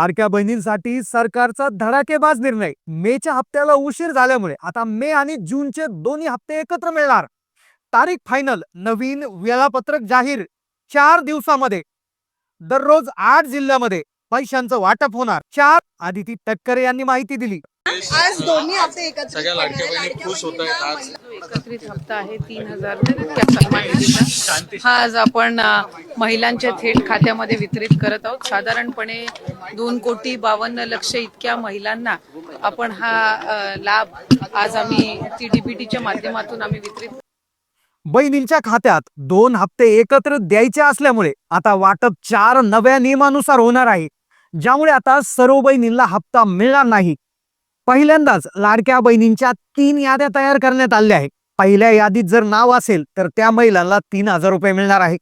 लाडक्या बहिणींसाठी सरकारचा धडाकेबाज निर्णय. मेच्या हप्त्याला उशीर झाल्यामुळे आता मे आणि जूनचे दोन्ही हप्ते एकत्र मिळणार. तारीख फायनल नवीन वेळापत्रक जाहीर. चार दिवसामध्ये. दररोज आठ जिल्ह्यामध्ये पैशांचं वाटप होणार. चार आदिती तटकरे यांनी माहिती दिली. आज दोन्ही हप्ते एकत्रित सगळ्या लाडक्या करणार आहे. बहिणी खुश होत आहेत आज. एकत्रित हप्ता आहे तीन हजार. त्या सन्मान निधीचा हा आज आपण महिलांच्या थेट खात्यामध्ये वितरित करत आहोत. साधारणपणे दोन कोटी बावन्न लक्ष इतक्या महिलांना आपण हा लाभ आज आम्ही टी डी पी टीच्या माध्यमातून आम्ही वितरित बहिणींच्या खात्यात दोन हप्ते एकत्र द्यायचे असल्यामुळे आता वाटप चार नव्या नियमानुसार होणार आहे ज्यामुळे आता सर्व बहिणींना हप्ता मिळणार नाही. पहिल्यांदाच लाडक्या बहिणींच्या तीन याद्या तयार करण्यात आल्या आहेत. पहिल्या यादीत जर नाव असेल तर त्या महिलांना तीन हजार रुपये मिळणार आहे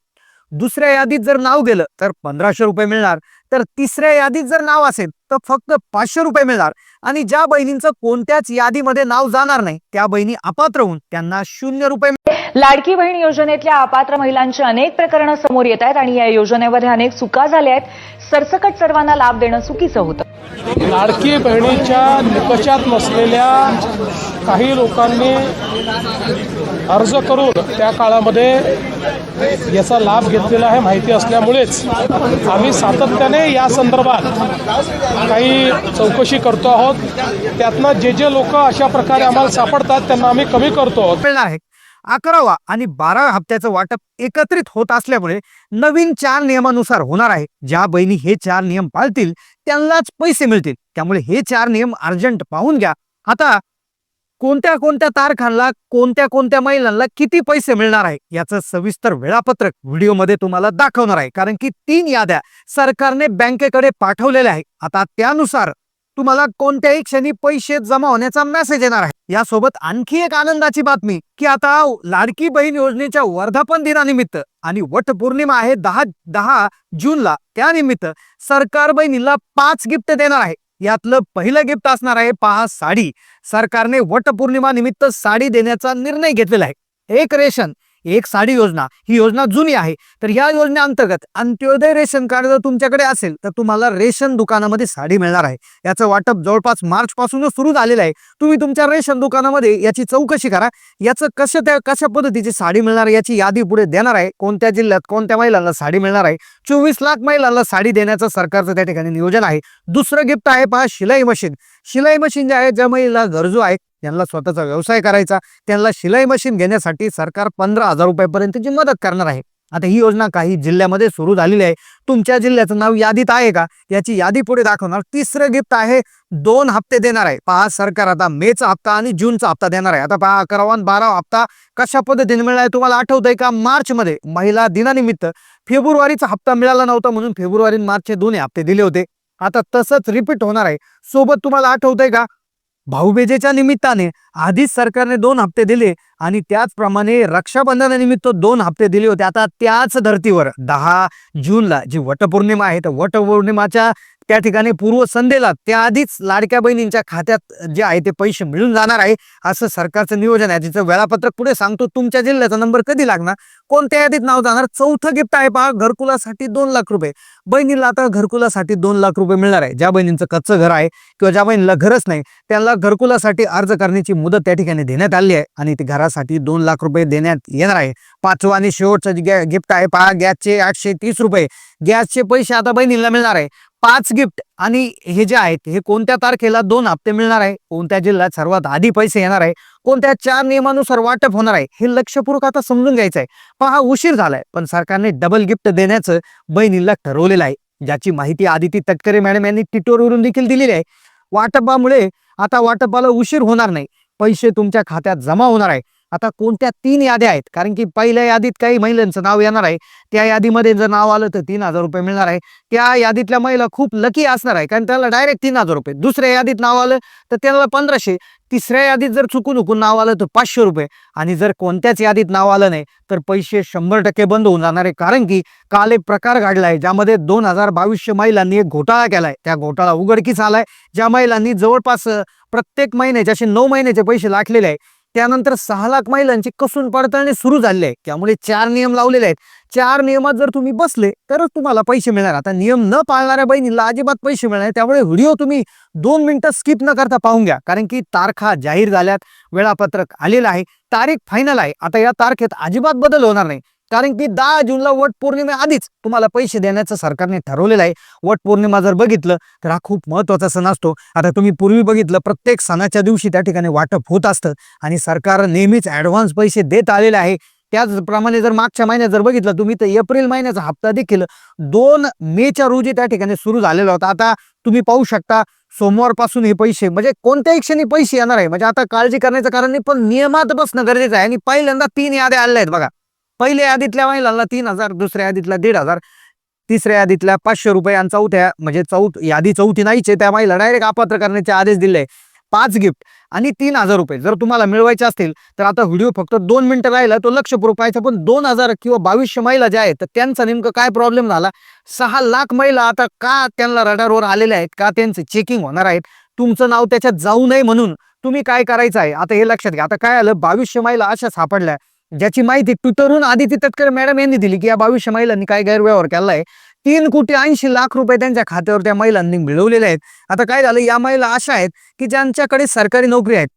दुसऱ्या यादीत जर नाव गेलं तर पंधराशे रुपये मिळणार. तर तिसऱ्या यादीत जर नाव असेल तर फक्त पाचशे रुपये मिळणार. आणि ज्या बहिणींचं कोणत्याच यादीमध्ये नाव जाणार नाही त्या बहिणी अपात्र होऊन त्यांना शून्य रुपये लाडकी बहीण योजनेतल्या अपात्र महिलांची अनेक प्रकरणं समोर येत आहेत आणि या योजनेमध्ये अनेक चुका झाल्या आहेत. सरसकट सर्वांना लाभ देणं चुकीचं होतं. लाडकी बहिणीच्या निकषात नसलेल्या काही लोकांनी अर्ज करून त्या काळामध्ये याचा लाभ घेतलेला आहे माहिती असल्यामुळेच आम्ही सातत्याने या संदर्भात काही चौकशी करतो आहोत. त्यातनं जे जे लोक अशा प्रकारे आम्हाला सापडतात त्यांना आम्ही कमी करतो आहोत. आहे. अकरावा आणि बाराव्या हप्त्याचं वाटप एकत्रित होत असल्यामुळे नवीन चार नियमानुसार होणार आहे. ज्या बहिणी हे चार नियम पाळतील त्यांनाच पैसे मिळतील. त्यामुळे हे चार नियम अर्जंट पाहून घ्या. आता कोणत्या कोणत्या तारखांना कोणत्या कोणत्या महिलांना किती पैसे मिळणार आहे याचं सविस्तर वेळापत्रक व्हिडिओमध्ये तुम्हाला दाखवणार आहे. कारण की तीन याद्या सरकारने बँकेकडे पाठवलेल्या आहे आता त्यानुसार तुम्हाला कोणत्याही क्षणी पैसे जमा होण्याचा मेसेज येणार आहे. यासोबत आणखी एक आनंदाची बातमी की आता लाडकी बहीण योजनेच्या वर्धापन दिनानिमित्त आणि वट पौर्णिमा आहे दहा दहा जूनला त्यानिमित्त सरकार बहिणीला पाच गिफ्ट देणार आहे. यातलं पहिलं गिफ्ट असणार आहे पहा साडी. सरकारने वट पौर्णिमा निमित्त साडी देण्याचा निर्णय घेतलेला आहे. एक रेशन एक साडी योजना. ही योजना जुनी आहे. तर या योजनेअंतर्गत अंत्योदय रेशन कार्ड जर तुमच्याकडे असेल तर तुम्हाला रेशन दुकानामध्ये साडी मिळणार आहे. याचं वाटप जवळपास मार्च पासूनच सुरू झालेलं आहे. तुम्ही तुमच्या रेशन दुकानामध्ये याची चौकशी करा. याचं कसं त्या कशा पद्धतीची साडी मिळणार आहे याची यादी पुढे देणार आहे. कोणत्या जिल्ह्यात कोणत्या महिलांना साडी मिळणार आहे. चोवीस लाख महिलांना साडी देण्याचं सरकारचं त्या ठिकाणी नियोजन आहे. दुसरं गिफ्ट आहे पहा शिलाई मशीन. शिलाई मशीन जे आहे ज्या महिला गरजू आहे त्यांना स्वतःचा व्यवसाय करायचा. त्यांना शिलाई मशीन घेण्यासाठी सरकार पंधरा हजार रुपयापर्यंतची मदत करणार आहे. आता ही योजना काही जिल्ह्यामध्ये सुरू झालेली आहे. तुमच्या जिल्ह्याचं नाव यादीत आहे का? याची यादी पुढे दाखवणार. तिसरं गिफ्ट आहे दोन हप्ते देणार आहे. पहा सरकार आता मेचा हप्ता आणि जूनचा हप्ता देणार आहे. आता पहा अकरावा बारावा हप्ता कशा पद्धतीने मिळणार आहे तुम्हाला आठवतंय का? मार्चमध्ये महिला दिनानिमित्त फेब्रुवारीचा हप्ता मिळाला नव्हता म्हणून फेब्रुवारी मार्चचे दोन्ही हप्ते दिले होते. आता तसंच रिपीट होणार आहे. सोबत तुम्हाला आठवतंय का? भाऊबेजेच्या निमित्ताने आधीच सरकारने दोन हप्ते दिले आणि त्याचप्रमाणे रक्षाबंधनानिमित्त दोन हप्ते दिले होते. आता त्याच धर्तीवर दहा जूनला जी वटपौर्णिमा आहे तर वटपौर्णिमाच्या त्या ठिकाणी पूर्व संध्येला त्याआधीच लाडक्या बहिणींच्या खात्यात जे आहे ते पैसे मिळून जाणार आहे असं सरकारचं नियोजन आहे. तिचं वेळापत्रक पुढे सांगतो. तुमच्या जिल्ह्याचा नंबर कधी लागणार? कोणत्या यादीत नाव जाणार? चौथं गिफ्ट आहे पहा घरकुलासाठी दोन लाख रुपये. बहिणीला आता घरकुलासाठी दोन लाख रुपये मिळणार आहे. ज्या बहिणींचं कच्चं घर आहे किंवा ज्या बहिणीला घरच नाही त्यांना घरकुलासाठी अर्ज करण्याची मुदत त्या ठिकाणी देण्यात आली आहे आणि ती घरासाठी दोन लाख रुपये देण्यात येणार आहे. पाचवं आणि शेवटचं जे गिफ्ट आहे पहा गॅसचे आठशे तीस रुपये. गॅसचे पैसे आता बहिणीला मिळणार आहे. पाच गिफ्ट आणि हे जे आहेत हे कोणत्या तारखेला दोन हप्ते मिळणार आहे? कोणत्या जिल्ह्यात सर्वात आधी पैसे येणार आहे? कोणत्या चार नियमानुसार वाटप होणार आहे? हे लक्षपूर्वक आता समजून घ्यायचं आहे पण हा उशीर झालाय पण सरकारने डबल गिफ्ट देण्याचं बहिणीला ठरवलेलं आहे. ज्याची माहिती आदिती तटकरे मॅडम यांनी ट्विटरवरून देखील दिलेली आहे. वाटपामुळे आता वाटपाला उशीर होणार नाही. पैसे तुमच्या खात्यात जमा होणार आहे. आता कोणत्या तीन याद्या आहेत? कारण की पहिल्या यादीत काही महिलांचं नाव येणार आहे. त्या यादीमध्ये जर नाव आलं तर तीन हजार रुपये मिळणार आहे. त्या यादीतल्या महिला खूप लकी असणार आहे. कारण त्याला डायरेक्ट तीन हजार रुपये. दुसऱ्या यादीत नाव आलं तर त्याला पंधराशे. तिसऱ्या यादीत जर चुकून उकून नाव आलं तर पाचशे रुपये. आणि जर कोणत्याच यादीत नाव आलं नाही तर पैसे शंभर टक्के बंद होऊन जाणार आहे. कारण की काल एक प्रकार घडला आहे ज्यामध्ये दोन हजार बावीसशे महिलांनी एक घोटाळा केलाय. त्या घोटाळा उघडकीस आलाय ज्या महिलांनी जवळपास प्रत्येक महिन्याचे असे नऊ महिन्याचे पैसे लाखलेले आहे. त्यानंतर सहा लाख महिलांची कसून पडताळणी सुरू झाली आहे. त्यामुळे चार नियम लावलेले आहेत. चार नियमात जर तुम्ही बसले तरच तुम्हाला पैसे मिळणार. आता नियम न पाळणाऱ्या बहिणीला अजिबात पैसे मिळणार त्यामुळे व्हिडिओ तुम्ही दोन मिनिटं स्किप न करता पाहून घ्या. कारण की तारखा जाहीर झाल्यात वेळापत्रक आलेलं आहे. तारीख फायनल आहे. आता या तारखेत अजिबात बदल होणार नाही. कारण की दहा जूनला वट पौर्णिमे आधीच तुम्हाला पैसे देण्याचं सरकारने ठरवलेलं आहे. वट पौर्णिमा जर बघितलं तर हा खूप महत्त्वाचा सण असतो. आता तुम्ही पूर्वी बघितलं प्रत्येक सणाच्या दिवशी त्या ठिकाणी वाटप होत असतं आणि सरकार नेहमीच ॲडव्हान्स पैसे देत आलेले आहे. त्याचप्रमाणे जर मागच्या महिन्यात जर बघितलं तुम्ही तर एप्रिल महिन्याचा हप्ता देखील दोन मेच्या रोजी त्या ठिकाणी सुरू झालेला होता. आता तुम्ही पाहू शकता सोमवारपासून हे पैसे म्हणजे कोणत्याही क्षणी पैसे येणार आहे. म्हणजे आता काळजी करण्याचं कारण नाही पण नियमात बसणं गरजेचं आहे. आणि पहिल्यांदा तीन याद्या आल्या आहेत बघा. पहिल्या यादीतल्या महिलांना तीन हजार दुसऱ्या यादीतल्या दीड हजार तिसऱ्या यादीतल्या पाचशे रुपये आणि चौथ्या म्हणजे चौथ यादी चौथी नाहीचे त्या महिला डायरेक्ट अपात्र करण्याचे आदेश दिले. पाच गिफ्ट आणि तीन हजार रुपये. जर तुम्हाला मिळवायचे असतील तर आता व्हिडिओ फक्त दोन मिनिटं राहिला तो लक्षपूर्वक पाहायचा पण दोन हजार किंवा बावीसशे महिला ज्या आहेत तर त्यांचा नेमकं काय प्रॉब्लेम झाला? सहा लाख महिला आता का त्यांना रडारवर आलेल्या आहेत? का त्यांचे चेकिंग होणार आहेत तुमचं नाव त्याच्यात जाऊ नये म्हणून तुम्ही काय करायचं आहे? आता हे लक्षात घ्या. आता काय आलं? बावीसशे महिला अशा सापडल्या. ज्याची माहिती ट्विटरहून आदिती तटकरे मॅडम यांनी दिली की या बावीसशे महिलांनी काय गैरव्यवहार केला आहे. तीन कोटी ऐंशी लाख रुपये त्यांच्या खात्यावर त्या महिलांनी मिळवलेले आहेत. आता काय झालं? या महिला अशा आहेत की ज्यांच्याकडे सरकारी नोकरी आहेत.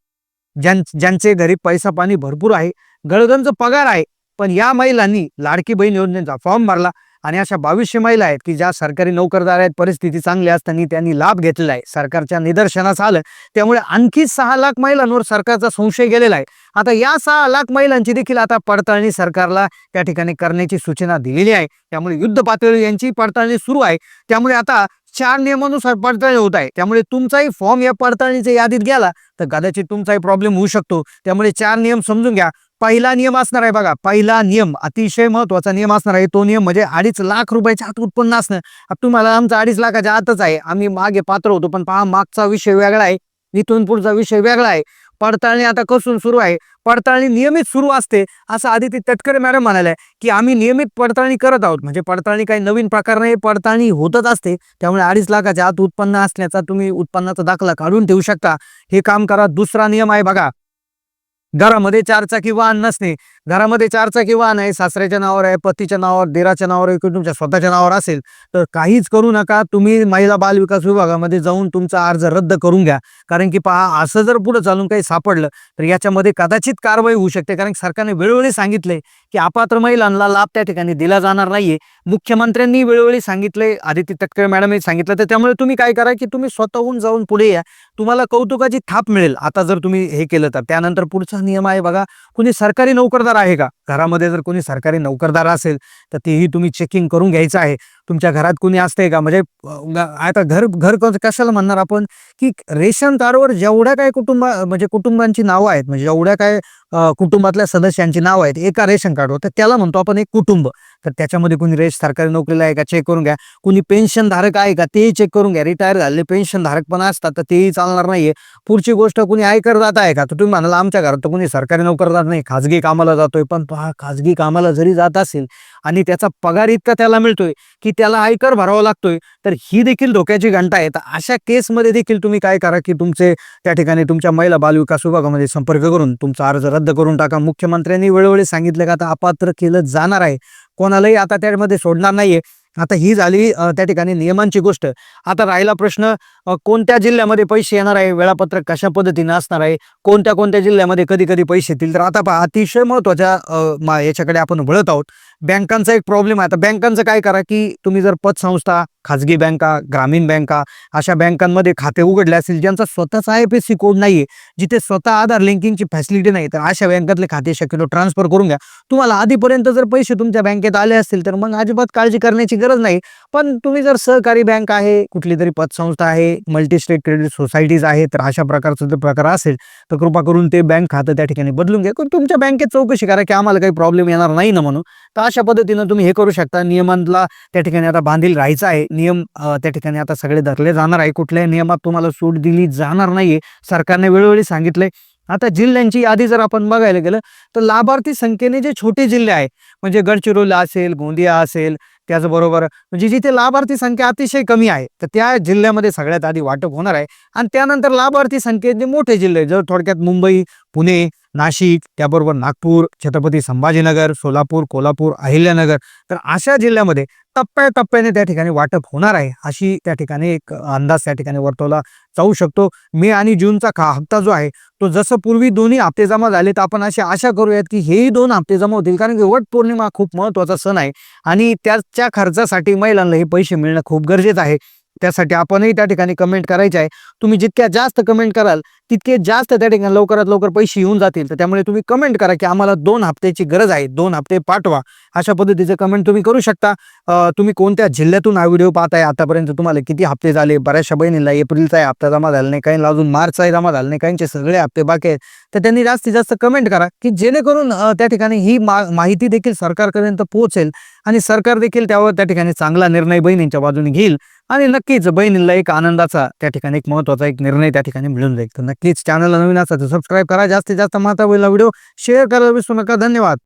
ज्यां ज्यांचे घरी पैसा पाणी भरपूर आहे. गळगंज पगार आहे. पण या महिलांनी लाडकी बहीण योजनेचा फॉर्म भरला. आणि अशा बावीसशे महिला आहेत की ज्या सरकारी नोकरदार आहेत परिस्थिती चांगली असताना त्यांनी लाभ घेतलेला आहे. सरकारच्या निदर्शनास आलं. त्यामुळे आणखी सहा लाख महिलांवर सरकारचा संशय गेलेला आहे. आता या सहा लाख महिलांची देखील आता पडताळणी सरकारला त्या ठिकाणी करण्याची सूचना दिलेली आहे. त्यामुळे युद्ध पातळी यांची पडताळणी सुरू आहे. त्यामुळे आता चार नियमानुसार पडताळणी होत आहे. त्यामुळे तुमचाही फॉर्म या पडताळणीच्या यादीत गेला तर कदाचित तुमचाही प्रॉब्लेम होऊ शकतो. त्यामुळे चार नियम समजून घ्या. पहिला नियम असणार आहे बघा पहिला नियम अतिशय महत्त्वाचा नियम असणार आहे. तो नियम म्हणजे अडीच लाख रुपयाच्या आत उत्पन्न असणं. तुम्हाला आमचं अडीच लाखाच्या आतच आहे. आम्ही मागे पात्र होतो पण पहा मागचा विषय वेगळा आहे. इथून पुढचा विषय वेगळा आहे. पडताळणी आता कसून सुरू आहे? पडताळणी नियमित सुरू असते असं आदित्य तटकरे मॅडम म्हणाले की आम्ही नियमित पडताळणी करत आहोत. म्हणजे पडताळणी काही नवीन प्रकार नाही पडताळणी होतच असते. त्यामुळे अडीच लाखाच्या आत उत्पन्न असल्याचा तुम्ही उत्पन्नाचा दाखला काढून ठेवू शकता. हे काम करा दुसरा नियम आहे बघा. घरामध्ये चारचाकी वाहन नसणे. घरामध्ये चारचाकी वाहन आहे सासऱ्याच्या नावावर आहे पतीच्या नावावर देराच्या नावावर किंवा तुमच्या स्वतःच्या नावावर असेल तर काहीच करू नका. तुम्ही महिला बाल विकास विभागामध्ये जाऊन तुमचा अर्ज रद्द करून घ्या. कारण की पहा असं जर पुढे चालून काही सापडलं तर याच्यामध्ये कदाचित कारवाई होऊ शकते. कारण सरकारने वेळोवेळी सांगितले की अपात्र महिलांना लाभ त्या ठिकाणी दिला जाणार नाहीये. मुख्यमंत्र्यांनी वेळोवेळी सांगितले आदिती तटकरे मॅडमने सांगितलं तर त्यामुळे तुम्ही काय करा की तुम्ही स्वतःहून जाऊन पुढे या. तुम्हाला कौतुकाची थाप मिळेल. आता जर तुम्ही हे केलं तर. त्यानंतर पुढचं नियम आहे बघा. कुणी सरकारी नोकरदार आहे का? घरामध्ये जर कोणी सरकारी नोकरदार असेल तर तेही तुम्ही चेकिंग करून घ्यायचं आहे. तुमच्या घरात कोणी असते का? म्हणजे आता घर घर कशाला म्हणणार आपण? की रेशन कार्डवर जेवढ्या काय कुटुंब म्हणजे कुटुंबांची नावं आहेत म्हणजे जेवढ्या काय कुटुंबातल्या सदस्यांची नावं आहेत. एका रेशन कार्डवर. तर त्याला म्हणतो आपण एक कुटुंब. तर त्याच्यामध्ये कोणी रेश सरकारी नोकरीला आहे का चेक करून घ्या. कोणी पेन्शन धारक आहे का तेही चेक करून घ्या. रिटायर झालेले पेन्शन धारक पण असतात तर तेही चालणार नाहीये. पुढची गोष्ट कोणी आयकरदाता आहे का? तर तुम्ही म्हणाला आमच्या घरात तर कोणी सरकारी नोकरदात नाही. खाजगी कामाला जातोय. पण तो हा खाजगी कामाला जरी जात असेल आणि त्याचा पगार इतका त्याला मिळतोय की त्याला आयकर भरावा लागतोय तर ही देखील धोक्याची घंटा आहे. तर अशा केसमध्ये देखील तुम्ही काय करा की तुमचे त्या ठिकाणी तुमच्या महिला बालविकास विभागामध्ये संपर्क करून तुमचा अर्ज रद्द करून टाका. मुख्यमंत्र्यांनी वेळोवेळी सांगितलं का आता अपात्र केलं जाणार आहे. कोणालाही आता त्यामध्ये सोडणार नाहीये. आता ही झाली त्या ठिकाणी नियमांची गोष्ट. आता राहिला प्रश्न कोणत्या जिल्ह्यामध्ये पैसे येणार आहे? वेळापत्रक कशा पद्धतीने असणार आहे? कोणत्या कोणत्या जिल्ह्यामध्ये कधी कधी पैसे येतील? तर आता पहा अतिशय महत्त्वाच्या मा- याच्याकडे आपण वळत आहोत. बँकांचा एक प्रॉब्लेम आहे. आता बँकांचं काय करा की तुम्ही जर पतसंस्था खाजगी बँका ग्रामीण बँका अशा बँकांमध्ये खाते उघडले असतील ज्यांचा स्वतःचा I F S C code नाहीये जिथे स्वतः आधार लिंकिंगची फॅसिलिटी नाही तर अशा बँकातले खाते शक्यतो ट्रान्सफर करून घ्या. तुम्हाला आधीपर्यंत जर पैसे तुमच्या बँकेत आले असतील तर मग अजिबात काळजी करण्याची गरज नाही. पण तुम्ही जर सहकारी बँक आहे कुठली तरी पतसंस्था आहे मल्टी स्टेट क्रेडिट सोसायटीज आहे तर अशा प्रकारचं जर प्रकार असेल तर कृपा करून ते बँक खातं त्या ठिकाणी बदलून घ्या. तुमच्या बँकेत चौकशी करा की आम्हाला काही प्रॉब्लेम येणार नाही ना म्हणून. तर अशा पद्धतीनं तुम्ही हे करू शकता. नियमांना त्या ठिकाणी आता बांधील राहायचं आहे. नियम त्या ठिकाणी आता सगळे धरले जाणार आहे. कुठल्याही नियमात तुम्हाला सूट दिली जाणार नाहीये. सरकारने वेळोवेळी सांगितलंय. आता जिल्ह्यांची यादी जर आपण बघायला गेलं तर लाभार्थी संख्येने जे छोटे जिल्हे आहे म्हणजे गडचिरोली असेल गोंदिया असेल त्याचबरोबर म्हणजे जिथे लाभार्थी संख्या अतिशय कमी आहे तर त्या जिल्ह्यामध्ये सगळ्यात आधी वाटप होणार आहे. आणि त्यानंतर लाभार्थी संख्येत जे मोठे जिल्हे जर थोडक्यात मुंबई पुणे नाशिक त्याबरोबर नागपूर छत्रपती संभाजीनगर सोलापूर कोल्हापूर अहिल्यानगर. तर अशा जिल्ह्यामध्ये टप्प्याटप्प्याने त्या ठिकाणी वाटप होणार आहे अशी त्या ठिकाणी एक अंदाज त्या ठिकाणी वर्तवला जाऊ शकतो. मे आणि जूनचा खा हप्ता जो आहे तो जसं पूर्वी दोन्ही हप्ते जमा झाले तर आपण अशी आशा करूयात की हेही दोन हप्ते जमा होतील. कारण की वट पौर्णिमा खूप महत्त्वाचा सण आहे आणि त्याच्या खर्चासाठी महिलांना हे पैसे मिळणं खूप गरजेचं आहे. त्यासाठी आपणही त्या ठिकाणी कमेंट करायचे आहे. तुम्ही जितक्या जास्त कमेंट कराल तितके जास्त त्या ठिकाणी लवकरात लवकर पैसे येऊन जातील. तर त्यामुळे तुम्ही कमेंट करा की आम्हाला दोन हप्त्याची गरज आहे. दोन हप्ते पाठवा. अशा पद्धतीचे कमेंट तुम्ही करू शकता. तुम्ही कोणत्या जिल्ह्यातून हा व्हिडिओ पाहताय? आतापर्यंत तुम्हाला किती हप्ते झाले? बऱ्याचशा बहिणीला एप्रिलचा हप्ता जमा झाला नाही काहींना अजून मार्चचाही जमा झाला नाही काहींचे सगळे हप्ते बाकी आहेत. तर त्यांनी जास्तीत जास्त कमेंट करा की जेणेकरून त्या ठिकाणी ही मा माहिती देखील सरकारपर्यंत पोहोचेल आणि सरकार देखील त्यावर त्या ठिकाणी चांगला निर्णय बहिणींच्या बाजूने घेईल आणि नक्कीच बहिणीला एक आनंदाचा त्या ठिकाणी एक महत्त्वाचा एक निर्णय त्या ठिकाणी मिळून जाईल. तर नक्कीच चॅनलला नवीन असा तर सबस्क्राईब करा. जास्तीत जास्त माता व्हिडिओ शेअर करायला विसरू नका. धन्यवाद.